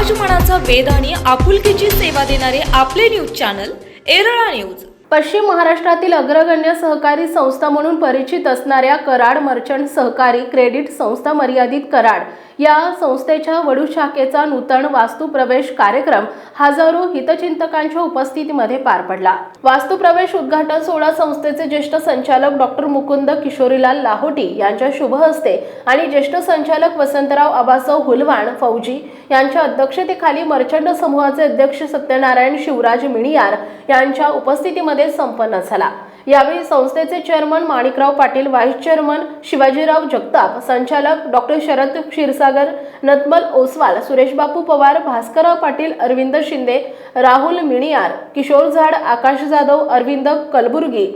समाजमनाचा वेध आणि आपुलकीची सेवा देणारे आपले न्यूज चॅनल एरळा न्यूज पश्चिम महाराष्ट्रातील अग्रगण्य सहकारी संस्था म्हणून परिचित असणाऱ्या कराड मर्चंट सहकारी क्रेडिट संस्था मर्यादित कराड. या संस्थेच्या वडू शाखेचा नूतन वास्तुप्रवेश कार्यक्रम हजारो हितचिंतकांच्या उपस्थितीमध्ये पार पडला. वास्तुप्रवेश उद्घाटन सोहळा संस्थेचे ज्येष्ठ संचालक डॉक्टर मुकुंद किशोरीलाल लाहोटी यांच्या शुभ हस्ते आणि ज्येष्ठ संचालक वसंतराव आबासाव हुलवाण फौजी यांच्या अध्यक्षतेखाली मर्चंट समूहाचे अध्यक्ष सत्यनारायण शिवराज मिणियार यांच्या उपस्थितीमध्ये संपन्न झाला. यावेळी संस्थेचे chairman Manikrao Patil vice chairman Shivajirao Jagtap संचालक डॉक्टर शरद क्षीरसागर नतमल ओसवाल सुरेशबापू पवार भास्करराव पाटील अरविंद शिंदे राहुल मिणियार किशोर झाड आकाश जाधव अरविंद कलबुर्गी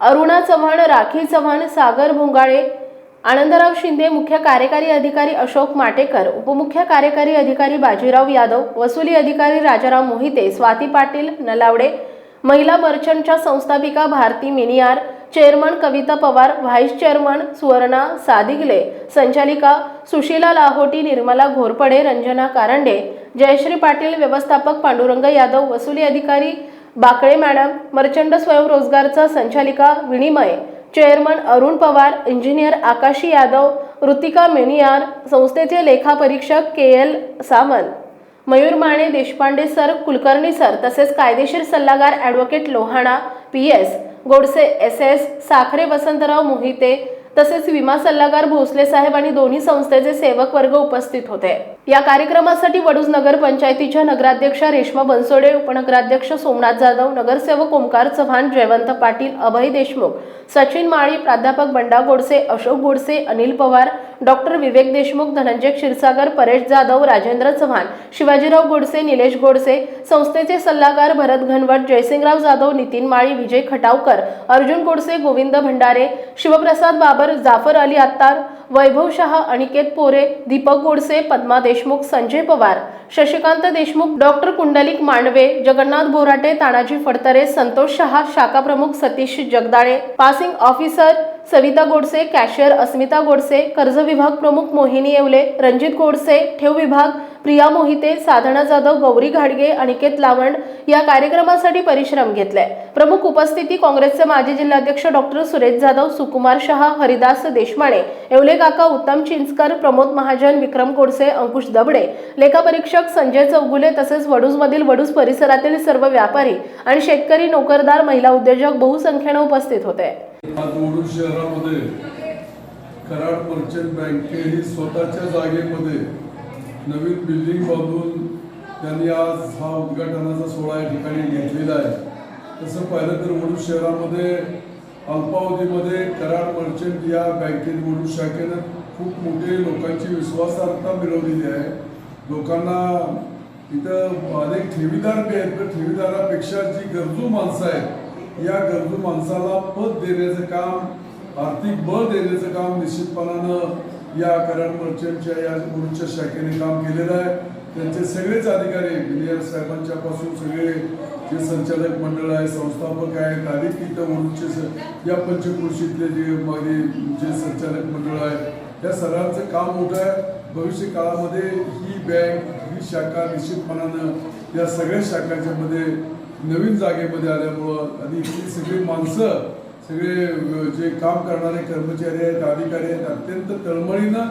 अरुणा चव्हाण राखी चव्हाण सागर भोंगाळे आनंदराव शिंदे मुख्य कार्यकारी अधिकारी अशोक माटेकर उपमुख्य कार्यकारी अधिकारी बाजीराव यादव वसुली अधिकारी राजाराव मोहिते स्वाती पाटील नलावडे महिला मर्चंटच्या संस्थापिका Bharati Miniyar chairman Kavita Pawar vice chairman Suvarna Sadigale संचालिका सुशीला लाहोटी निर्मला घोरपडे रंजना कारंडे जयश्री पाटील व्यवस्थापक पांडुरंग यादव वसुली अधिकारी बाकळे मॅडम मर्चंट स्वयंरोजगारचा संचालिका विनिमय चेअरमन अरुण पवार इंजिनियर आकाशी यादव ऋतिका मेनियार संस्थेचे लेखापरीक्षक K L Sawant. Mayur Mane Deshpande sir Kulkarni sir तसेच कायदेशीर सल्लागार advocate Lohana P S Godse S S Sakhare Vasantrao Mohite तसेच विमा सल्लागार भोसले साहेब आणि दोन्ही संस्थेचे सेवक वर्ग उपस्थित होते. या कार्यक्रमासाठी वडूज नगर पंचायतीच्या नगराध्यक्षा रेश्मा बनसोडे उपनगराध्यक्ष सोमनाथ जाधव नगरसेवक ओमकार चव्हाण जयवंत पाटील अभय देशमुख सचिन माळी प्राध्यापक बंडा गोडसे अशोक गोडसे अनिल पवार डॉक्टर विवेक देशमुख धनंजय क्षीरसागर परेश जाधव राजेंद्र चव्हाण शिवाजीराव गोडसे निलेश गोडसे संस्थेचे सल्लागार भरत घनवट जयसिंगराव जाधव नितीन माळी विजय खटावकर अर्जुन गोडसे गोविंद भंडारे शिवप्रसाद बाबर जाफर अली अत्तार वैभव शहा अनिकेत पोरे दीपक गोडसे पद्मा देशमुख संजय पवार शशिकांत देशमुख डॉक्टर कुंडलिक मांडवे जगन्नाथ बोराटे तानाजी फडतरे संतोष शहा शाखा प्रमुख Satish Jagdale passing officer Savita Godse cashier Asmita Godse कर्ज विभाग प्रमुख मोहिनी येवले रणजित गोडसे ठेव विभाग प्रिया मोहिते साधना जाधव गौरी घाडगे अनिकेत लावंड या कार्यक्रमासाठी परिश्रम घेतले प्रमुख उपस्थिती काँग्रेसचे माजी जिल्हाध्यक्ष डॉक्टर सुरेश जाधव सुकुमार शहा हरिदास देशमाणे येवले काका उत्तम चिंचकर प्रमोद महाजन विक्रम कोडसे अंकुश दबडे लेखापरीक्षक संजय चौगुले तसेच वडूजमधील वडूज परिसरातील सर्व व्यापारी आणि शेतकरी नोकरदार महिला उद्योजक बहुसंख्येने उपस्थित होते. शहरामध्ये कराड मर्चंट बँके ही स्वतःच्या जागेमध्ये नवीन बिल्डिंग बांधून त्यांनी आज हा उद्घाटनाचा सोहळा या ठिकाणी घेतलेला आहे. तसं पाहिलं तर वडूद शहरामध्ये अल्पावधीमध्ये कराड मर्चंट या बँकेत वडूद शाखेनं खूप मोठे लोकांची विश्वासार्हता मिळवलेली आहे. लोकांना इथं अनेक ठेवीदार बी आहेत पण ठेवीदारापेक्षा जी गरजू माणसं आहेत या गरजू माणसाला पद देण्याचं काम आर्थिक बळ देण्याचं काम निश्चितपणानं या कराड मर्चंटच्या या गुरुच्या शाखेने काम केलेलं आहे. त्यांचे सगळेच अधिकारी इंजिनियर साहेबांच्या पासून सगळे जे संचालक मंडळ आहे संस्थापक आहेत अधिक इथं वडूचे या पंचकृषीतले जे मध्ये जे संचालक मंडळ आहे या सर्वांचं काम मोठं आहे. भविष्य काळामध्ये ही बँक ही शाखा निश्चितपणानं या सगळ्या शाखांच्या मध्ये नवीन जागेमध्ये आल्यामुळं आणि ही सगळी माणसं सगळे जे काम करणारे कर्मचारी आहेत अधिकारी आहेत अत्यंत तळमळीनं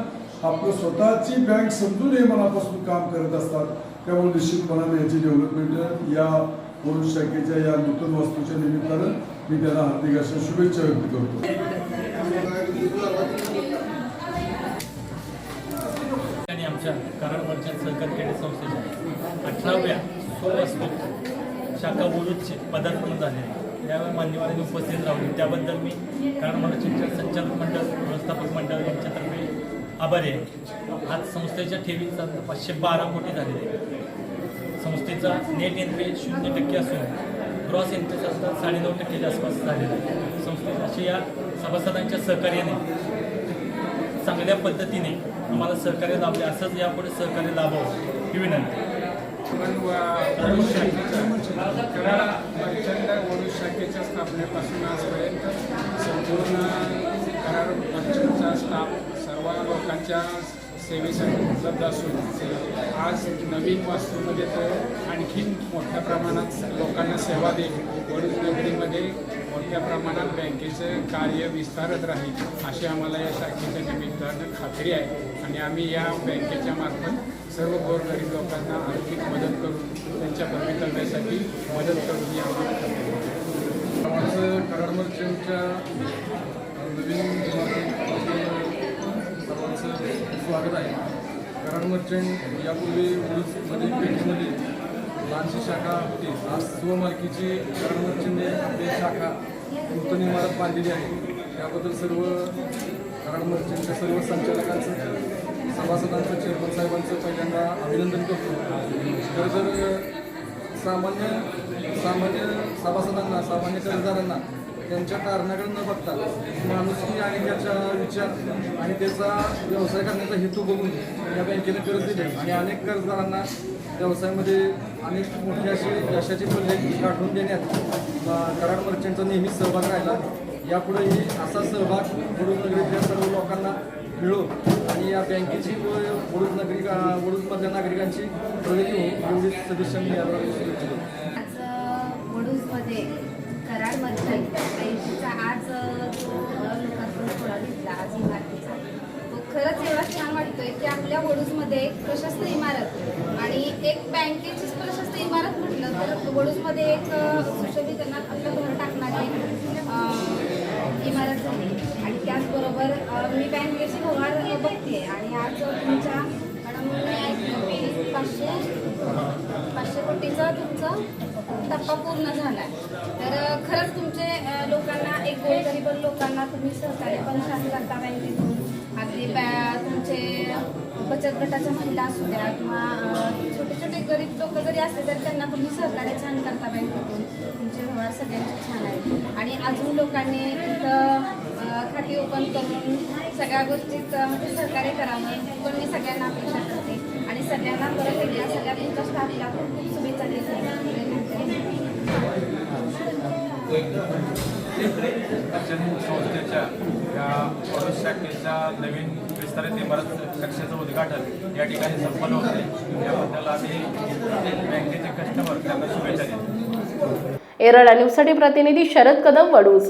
आपलं स्वतःची बँक समजून हे मनापासून काम करत असतात. त्यामुळे निश्चितपणाने याची डेव्हलपमेंट या पोलीस शाखेच्या या नूतन वास्तूच्या निमित्तानं मी त्यांना हार्दिक अशा शुभेच्छा व्यक्त करतो. आणि आमच्या कारण मर्चंट सहकार क्रेडिट संस्थेच्या अठराव्या शाखा बोलूचे पदार्पण झाले यावेळी मान्यवरांनी उपस्थित राहून त्याबद्दल मी कारण मला शिक्षण संचालक मंडळ व्यवस्थापक मंडळ यांच्यातर्फे आभारी आहे. आज संस्थेच्या ठेवीचा पाचशे बारा कोटी झालेले आहे. संस्थेचा नेट एन शून्य टक्के असून क्रॉस एन असतात साडेनऊ टक्केच्या आसपास झालेला आहे संस्थेच्या अशा या सभासदांच्या सहकार्याने चांगल्या पद्धतीने आम्हाला सहकार्य लाभले. असंच यापुढे सहकार्य लाभावं ही विनंती. पण वडू शाखेच्या कराड प्रचंड वडू शाखेच्या स्थापनेपासून आजपर्यंत संपूर्ण कराड प्रचंडचा स्टाफ सर्व लोकांच्या सेवेसाठी उपलब्ध असून आज नवीन वास्तूमध्ये तर आणखीन मोठ्या प्रमाणात लोकांना सेवा देईल वडूज नगरीमध्ये मोठ्या प्रमाणात बँकेचं कार्य विस्तारत राहील अशी आम्हाला या शाखेच्या निमित्तानं खात्री आहे आणि आम्ही या बँकेच्या मार्फत सर्व गोरगरीब लोकांना आर्थिक मदत करून त्यांच्या भवितव्यासाठी मदत करून ही आम्हाला आमचं नवीन सर्वांचं स्वागत आहे. कराड मर्चंट यापूर्वी उडूसमध्ये पेठमध्ये लहानशी शाखा होती. आज स्वमालकीची कराड मर्चंटने आपली शाखा नूतन इमारत बांधलेली आहे. त्याबद्दल सर्व कराड मर्चंटच्या सर्व संचालकांचं सभासदांचं चेअरमन साहेबांचं पहिल्यांदा अभिनंदन करतो. तर जर सामान्य सामान्य सभासदांना सामान्य कर्जदारांना त्यांच्या कारणाकडे न बघता माणुसकी आणि त्याचा विचार आणि त्याचा व्यवसाय करण्याचा हेतू बघून या बँकेने कर्ज दिले. आणि अनेक कर्जदारांना व्यवसायामध्ये अनेक मोठे असे यशाचे पल्ले गाठून देण्यात कराड मर्चंटचा नेहमीच सहभाग राहिला. यापुढेही असा सहभाग वडूज नगरीतल्या सर्व लोकांना मिळो. आणि या बँकेची व वडूज नागरिक वडूजमधल्या नागरिकांची प्रगती हो एवढी सदस्यांनी मी इच्छितो आज वडूजमध्ये कराड मर्चंट बँकेचा आज जो अ, सोहळा घेतला आज इमारतीचा तो खरंच एवढा छान वाटतोय की आपल्या वडूजमध्ये एक प्रशस्त इमारत आणि एक बँकेचीच प्रशस्त इमारत म्हटलं तर वडूजमध्ये एक सुशोभीकरणात आपलं घर टाकणारी इमारत झाली. आणि त्याचबरोबर मी बँकेची व्यवहार बघते तुमच्या मॅडम पाचशे पाचशे कोटीचा तुमचा टप्पा पूर्ण झाला तर खरंच तुमचे लोकांना एक गोरगरीब लोकांना तुम्ही सहकार्य पण छान करता बँकेतून अगदी बॅ तुमचे बचत गटाच्या महिला असू द्या किंवा छोटे छोटे गरीब लोक जरी असले तरी त्यांना तुम्ही सहकार्य छान करता बँकेतून तुमचे व्यवहार सगळ्यांचे छान आहेत. आणि अजून लोकांनी इथं खाती ओपन करून सगळ्या गोष्टीत अ, म्हणजे सहकार्य करावं पण मी सगळ्यांना अपेक्षा करते. आणि सगळ्यांना परत एकदा सगळ्या तुमच्या स्टाफला खूप खूप शुभेच्छा संस्थेच्या या शाखेच्या नवीन विस्तारित इमारत कक्षाचं उद्घाटन या ठिकाणी संपन्न होते याबद्दल आम्ही बँकेचे कस्टमर त्यांना शुभेच्छा देतो. एरळा न्यूजसाठी प्रतिनिधी शरद कदम वडूज.